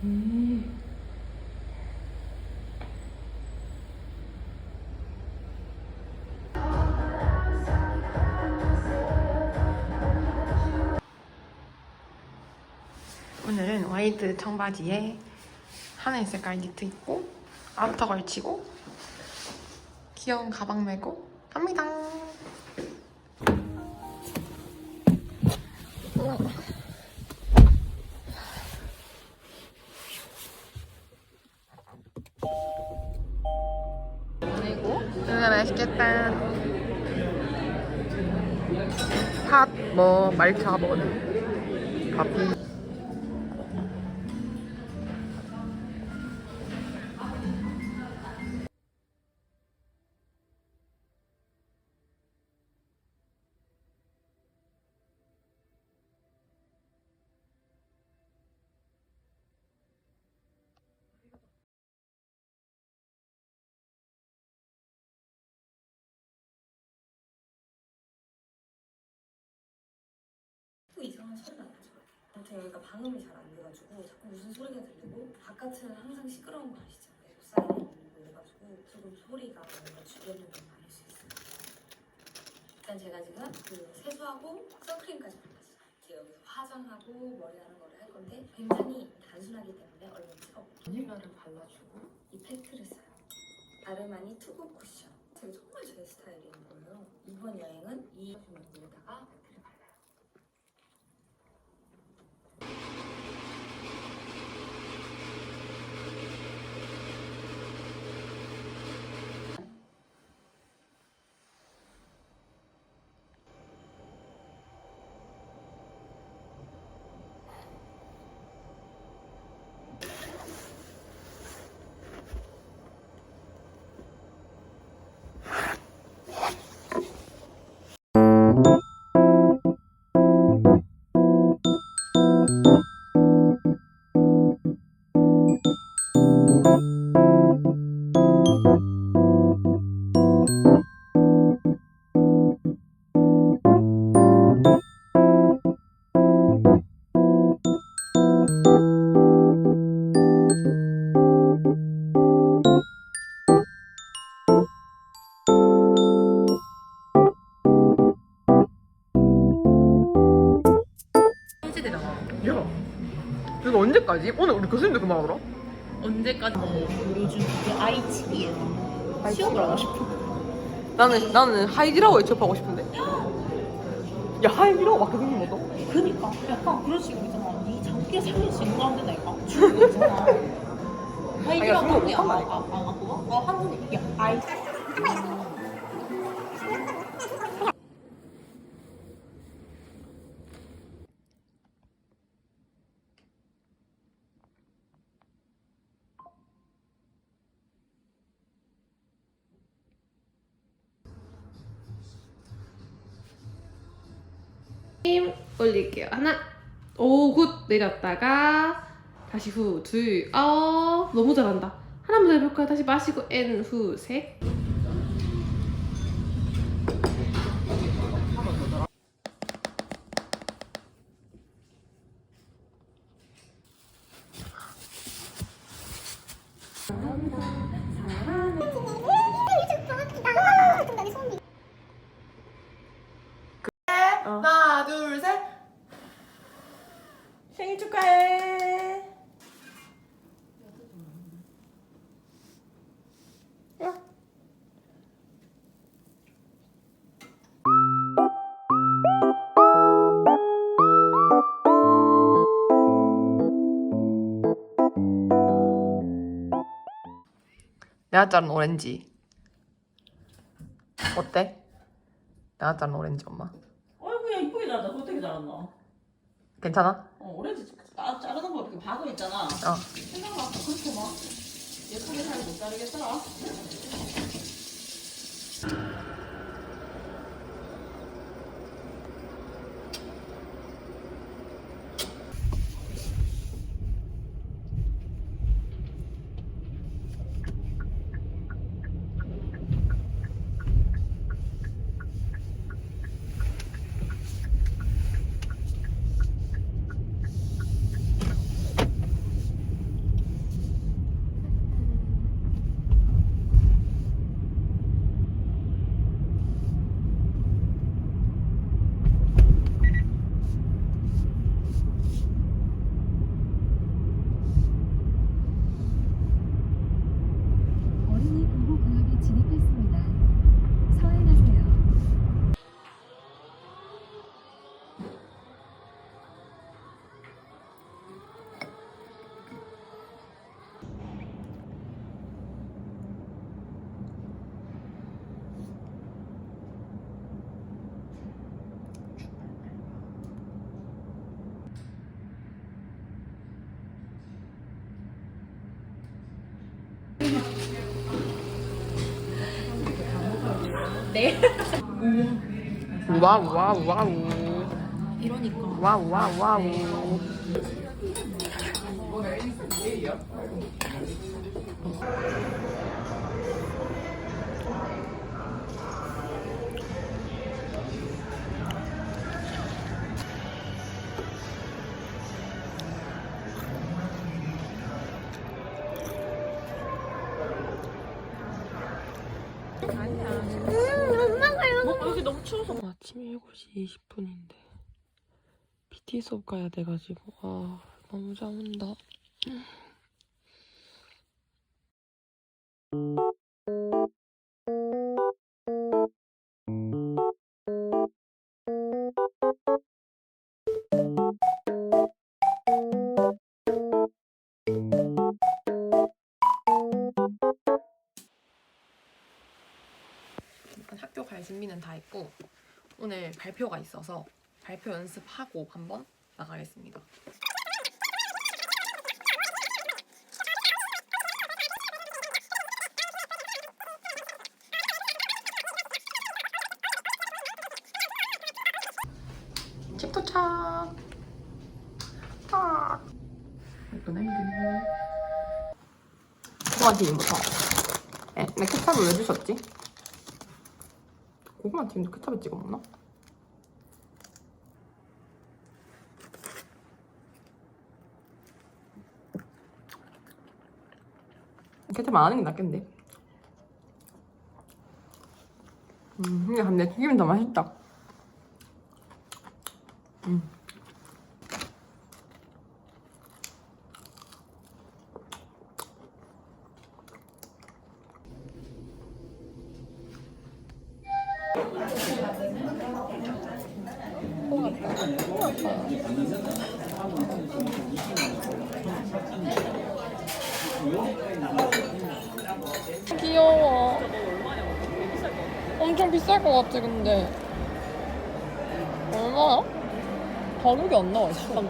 오늘은 화이트 청바지에 하늘 색깔 니트 입고 아우터 걸치고 귀여운 가방 메고 갑니다. 그리고 진짜 맛있겠다. 팥, 뭐 말차, 뭐는 커피. 또 이상한 소리가 나죠. 아무튼 여기가 방음이 잘 안 돼가지고 자꾸 무슨 소리가 들리고 바깥은 항상 시끄러운 거 아시죠? 계속 사이렌 울리고 이래가지고 조금 소리가 뭔가 주변으로 많을 수 있어요. 일단 제가 지금 그 세수하고 선크림까지 발랐어요. 이제 여기서 화장하고 머리 하는 거를 할 건데 굉장히 단순하기 때문에 얼른 찍어볼게요. 컨실러를 발라주고 이 팩트를 써요. 아르마니 투구 쿠션. 되게 정말 제 스타일인 거예요. 이번 여행은 이 여기다가 이거 언제까지? 오늘 우리 교수님도 그말 하더라? 언제까지? 요즘 이게 아이치기에서 취업을 하고 싶어. 나는 나는 하이디라고 취업하고 싶은데. 야 하이디라고 막 교수님 뭐 그니까 약간 그런 식으로 있잖아. 네 장기가 살릴 수 있는 거 하면 된다니까. 주는 거 있잖아. 하이디라고 그런 거 한국이 안 못한다니까. 아, 안 갖고 와? 어, 한국이. 야, 아이. 올릴게요. 하나, 오, 굿 내렸다가 다시 후, 둘, 어, 너무 잘한다. 하나만 더 해볼까요? 다시 마시고 N 후, 셋. 하나 둘 셋. 생일 축하해. 내가 자른 오렌지. 어때? 내가 자른 오렌지 엄마. 어이구야 이쁘게. 그거 되게 잘한다. 괜찮아? 어, 오렌지 자- 자르는 거 이렇게 박음 있잖아. 어. 생각보다 그렇게 막 예쁘게 잘 못 자르겠더라. 네. 와우 와우 와우. 이러니까. 와우 와우 와우. 아침 7시 20분인데 PT 수업 가야 돼가지고. 아 너무 잠 온다 학교 갈 준비는 다 했고 오늘 발표가 있어서 발표 연습하고 한번 나가겠습니다. 집 도착. 아. 예쁘네. 고구마 튀김부터. 에, 내 케찹을 왜 주셨지? 고구마 튀김도 케찹에 찍어 먹나? 케찹 안 하는 게 낫겠는데? 음, 근데 튀김이 더 맛있다. 음. 귀여워. 엄청 비쌀 것 같아, 근데. 얼마야? 가격이 안 나와 있어.